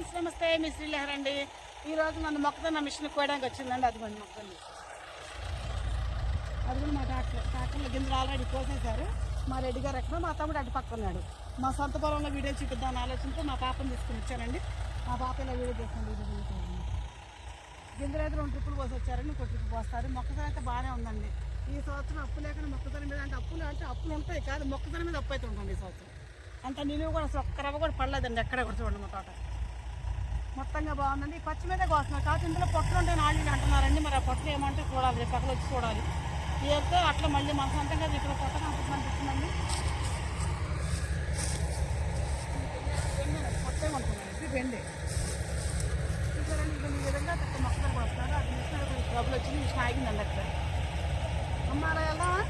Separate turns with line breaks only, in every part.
Friends నమస్తే మీ శ్రీలహర్ అండి. ఈ రోజు నన్ను మొక్కజొన్న మిషన్ కోయడానికి వచ్చిందండి. అది మంది మొక్కజొన్న. అది కూడా మా డాక్టర్ డాక్టర్లు గింజలు ఆల్రెడీ కోసేశారు. మా రెడ్డి గారు ఎక్కడ మా తమ్ముడు అటు పక్క ఉన్నాడు. మా సొంత పొలంలో వీడియో చూపిద్దామని ఆలోచనతో మా పాపను తీసుకుని వచ్చానండి. మా పాప ఇలా వీడియో చేస్తుంది వీడియో గింజలు అయితే రెండు ట్రిప్పులు పోసి వచ్చారండి ఇంకో ట్రిప్ పోస్తారు. మొక్కజొన్న అయితే బాగానే ఉందండి. ఈ సంవత్సరం అప్పు లేకుండా మొక్కజొన్న మీద అంటే అప్పులు అంటే అప్పులు ఉంటాయి కాదు మొక్కజొన్న మీద అప్పు అయితే ఉంటుంది ఈ సంవత్సరం. అంత నిలువ కూడా అసలు ఒక్క రవ్వ కూడా పడలేదండి ఎక్కడ కూడా చూడండి మా తోట. మొత్తంగా బాగుందండి. ఈ పచ్చి మీద కోస్తున్నారు. కాదు ఇందులో పొట్లు ఉంటాయి నాళ్ళు అంటున్నారండి మరి ఆ పొట్లు ఏమంటే చూడాలి పక్కన వచ్చి చూడాలి. ఏరితే అట్లా మళ్ళీ మన సొంతంగా ఇక్కడ పొట్ట కనిపిస్తుంది అనిపిస్తుందండి పొట్టే ఉంటుందండి ఇది వెండి చూసారండి ఇది ఈ విధంగా పెద్ద మొక్కలు కోస్తారు అది మిషన్ డబ్బులు వచ్చింది మిషన్ ఆగిందండి అక్కడ. అమ్మారా వెళ్దామా?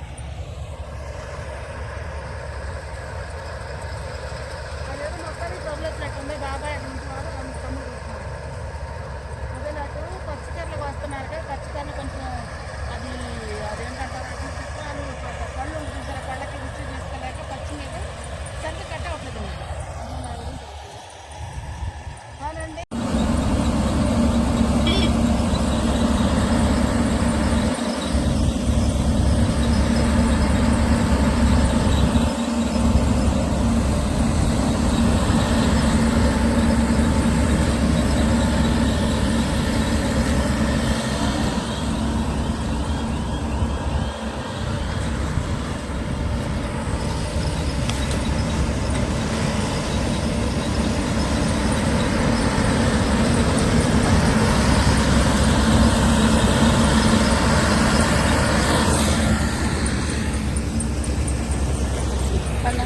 चला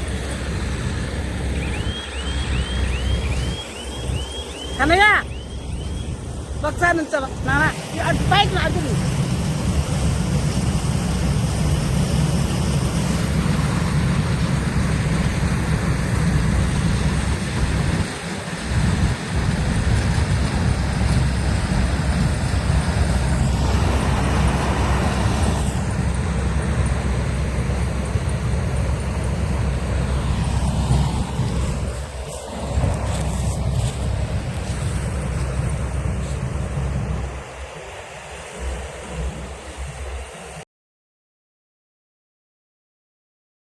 हा ना या बघ चालून चला. ना बाईक ना अजून?